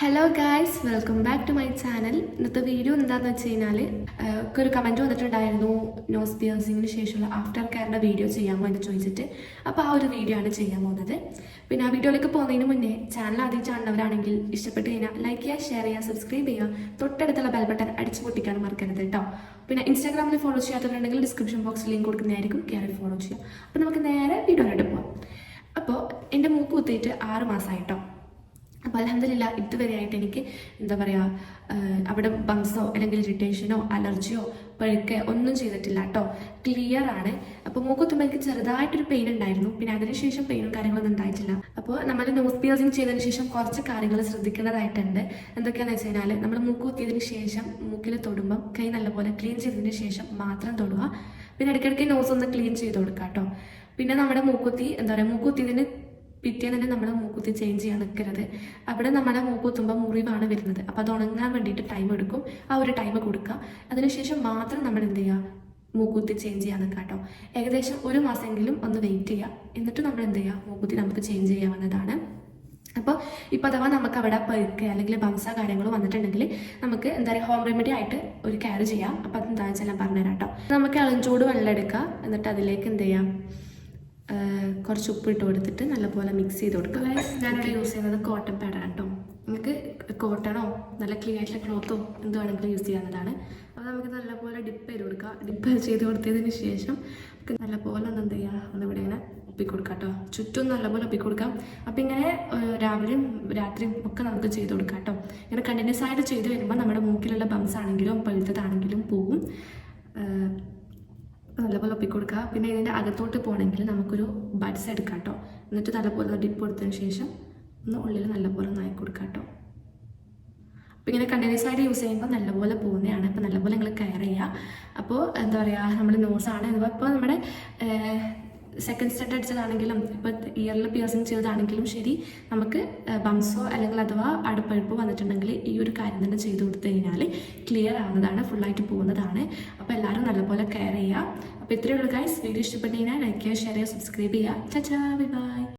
Hello guys welcome back to my channel ഇന്നത്തെ video എന്താണെന്ന് വെച്ച് കഴിഞ്ഞാൽ ഒക്കെ ഒരു കമന്റ് വന്നിട്ടുണ്ടായിരുന്നു നോസ് പിയേഴ്സിങ്ങിന് ശേഷമുള്ള ആഫ്റ്റർ കെയറിന്റെ വീഡിയോ ചെയ്യാൻ വേണ്ടി ചോദിച്ചിട്ട്. അപ്പോൾ ആ ഒരു വീഡിയോ ആണ് ചെയ്യാൻ പോകുന്നത്. പിന്നെ ആ വീഡിയോയിലേക്ക് പോകുന്നതിന് മുന്നേ ചാനൽ ആദ്യം കാണുന്നവരാണെങ്കിൽ ഇഷ്ടപ്പെട്ട് കഴിഞ്ഞാൽ ലൈക്ക് ചെയ്യുക ഷെയർ ചെയ്യുക സബ്സ്ക്രൈബ് ചെയ്യുക. തൊട്ടടുത്തുള്ള ബെൽ ബട്ടൺ അടിച്ചു പൊട്ടിക്കാൻ മറക്കരുത് കേട്ടോ പിന്നെ ഇൻസ്റ്റാഗ്രാമിൽ ഫോളോ ചെയ്യാത്തവരുണ്ടെങ്കിൽ ഡിസ്ക്രിപ്ഷൻ ബോക്സിൽ ലിങ്ക് കൊടുക്കുന്നതായിരിക്കും. കയറി ഫോളോ ചെയ്യുക. അപ്പോൾ നമുക്ക് നേരെ വീഡിയോയിലോട്ട് പോകാം അപ്പോൾ എന്റെ മൂക്ക് കുത്തിയിട്ട് ആറ് മാസമായിട്ടോ അപ്പോൾ അലഹമില്ല ഇതുവരെയായിട്ട് എനിക്ക് എന്താ പറയുക അവിടെ ബംസോ അല്ലെങ്കിൽ ഇറിറ്റേഷനോ അലർജിയോ പഴുക്കെ ഒന്നും ചെയ്തിട്ടില്ല കേട്ടോ ക്ലിയർ ആണ്. അപ്പോൾ മൂക്കുത്തുമ്പോൾ എനിക്ക് ചെറുതായിട്ടൊരു പെയിൻ ഉണ്ടായിരുന്നു. പിന്നെ അതിനുശേഷം പെയിനും കാര്യങ്ങളൊന്നും ഉണ്ടായിട്ടില്ല. അപ്പോൾ നമ്മൾ നോസ് പിയർസിങ് ചെയ്തതിന് ശേഷം കുറച്ച് കാര്യങ്ങൾ ശ്രദ്ധിക്കേണ്ടതായിട്ടുണ്ട്. എന്തൊക്കെയാണെന്ന് വെച്ച് കഴിഞ്ഞാൽ നമ്മൾ മൂക്ക് കുത്തിയതിന് ശേഷം മൂക്കിൽ തൊടുമ്പം കൈ നല്ലപോലെ ക്ലീൻ ചെയ്തതിന് ശേഷം മാത്രം തൊടുക. പിന്നെ ഇടയ്ക്കിടയ്ക്ക് നോസ് ഒന്ന് ക്ലീൻ ചെയ്ത് കൊടുക്കുക കേട്ടോ പിന്നെ നമ്മുടെ മൂക്കുത്തി എന്താ പറയുക മൂക്കുത്തിയതിന് പിറ്റേന്ന് തന്നെ നമ്മളെ മൂക്കുത്തി ചേഞ്ച് ചെയ്യാൻ നിൽക്കരുത് അവിടെ നമ്മളെ മൂക്കുത്തുമ്പോൾ മുറിവാണ് വരുന്നത്. അപ്പോൾ അത് ഉണങ്ങാൻ വേണ്ടിയിട്ട് ടൈം എടുക്കും. ആ ഒരു ടൈം കൊടുക്കുക. അതിനുശേഷം മാത്രം നമ്മൾ എന്ത് ചെയ്യുക? മൂക്കുത്തി ചേഞ്ച് ചെയ്യാൻ നിൽക്കുക കേട്ടോ. ഏകദേശം ഒരു മാസമെങ്കിലും ഒന്ന് വെയിറ്റ് ചെയ്യുക. എന്നിട്ട് നമ്മൾ എന്ത് ചെയ്യുക? മൂക്കുത്തി നമുക്ക് ചേഞ്ച് ചെയ്യാവുന്നതാണ്. അപ്പോൾ ഇപ്പോൾ അഥവാ നമുക്ക് അവിടെ പഴുക്ക് അല്ലെങ്കിൽ ബംസ കാര്യങ്ങൾ വന്നിട്ടുണ്ടെങ്കിൽ നമുക്ക് എന്താ പറയുക ഹോം റെമഡി ആയിട്ട് ഒരു കെയർ ചെയ്യാം. അപ്പോൾ അതെന്താണെന്ന് വെച്ചാൽ ഞാൻ പറഞ്ഞുതരാം കേട്ടോ. നമുക്ക് ഇളഞ്ചൂട് വെള്ളം എടുക്കുക. എന്നിട്ട് അതിലേക്ക് എന്ത് ചെയ്യാം കുറച്ച് ഉപ്പിട്ട് കൊടുത്തിട്ട് നല്ലപോലെ മിക്സ് ചെയ്ത് കൊടുക്കുക ഞാനിവിടെ യൂസ് ചെയ്യുന്നത് കോട്ടൺ പാഡാണ് കേട്ടോ നിങ്ങൾക്ക് കോട്ടണോ നല്ല ക്ലീൻ ആയിട്ടുള്ള ക്ലോത്തോ എന്ത് വേണമെങ്കിലും യൂസ് ചെയ്യാവുന്നതാണ്. അപ്പോൾ നമുക്ക് നല്ലപോലെ ഡിപ്പ് ചെയ്ത് കൊടുക്കുക ഡിപ്പ് ചെയ്ത് കൊടുത്തതിന് ശേഷം നമുക്ക് നല്ലപോലെ ഒന്ന് എന്ത് ചെയ്യുക ഒന്ന് ഇവിടെ ഇങ്ങനെ ഒപ്പിക്കൊടുക്കുക കേട്ടോ ചുറ്റും നല്ലപോലെ ഒപ്പിക്കൊടുക്കാം അപ്പോൾ ഇങ്ങനെ രാവിലെയും രാത്രിയും ഒക്കെ നമുക്ക് ചെയ്ത് കൊടുക്കാം കേട്ടോ ഇങ്ങനെ കണ്ടിന്യൂസ് ആയിട്ട് ചെയ്ത് വരുമ്പോൾ നമ്മുടെ മൂക്കിലുള്ള ബംസ് ആണെങ്കിലും പഴുത്തതാണെങ്കിലും ആഹ് നല്ലപോലെ ഒപ്പിക്കൊടുക്കുക. പിന്നെ ഇതിന്റെ അകത്തോട്ട് പോകണമെങ്കിൽ നമുക്കൊരു ബഡ്സ് എടുക്കാം കേട്ടോ എന്നിട്ട് നല്ലപോലെ ഡിപ്പ് കൊടുത്തതിന് ശേഷം ഒന്ന് ഉള്ളിൽ നല്ലപോലെ നായി കൊടുക്കുക കൊടുക്കാം കേട്ടോ അപ്പോൾ ഇങ്ങനെ കണ്ടിന്യൂസ് ആയിട്ട് യൂസ് ചെയ്യുമ്പോൾ നല്ലപോലെ പോകുന്നതാണ്. അപ്പോൾ നല്ലപോലെ നിങ്ങൾ കെയർ ചെയ്യുക. അപ്പോൾ എന്താ പറയുക നമ്മൾ നോസാണ് ഇപ്പോൾ നമ്മുടെ സെക്കൻഡ് സ്റ്റെഡ് അടിച്ചതാണെങ്കിലും ഇപ്പോൾ ഇയറിൽ പിയർസിങ് ചെയ്തതാണെങ്കിലും ശരി നമുക്ക് ബംസോ അല്ലെങ്കിൽ അഥവാ അടുപ്പഴുപ്പ് വന്നിട്ടുണ്ടെങ്കിൽ ഈ ഒരു കാര്യം തന്നെ ചെയ്തു കൊടുത്തു കഴിഞ്ഞാൽ ക്ലിയർ ആവുന്നതാണ് ഫുള്ളായിട്ട് പോകുന്നതാണ്. അപ്പോൾ എല്ലാവരും നല്ലപോലെ കെയർ ചെയ്യുക. അപ്പോൾ ഇത്രയേ ഉള്ളൂ ഗൈസ് വീഡിയോ ഇഷ്ടപ്പെട്ടു കഴിഞ്ഞാൽ ലൈക്ക് ചെയ്യുക ഷെയർ ചെയ്യുക സബ്സ്ക്രൈബ് ചെയ്യുക. ചാ ബൈ ബൈ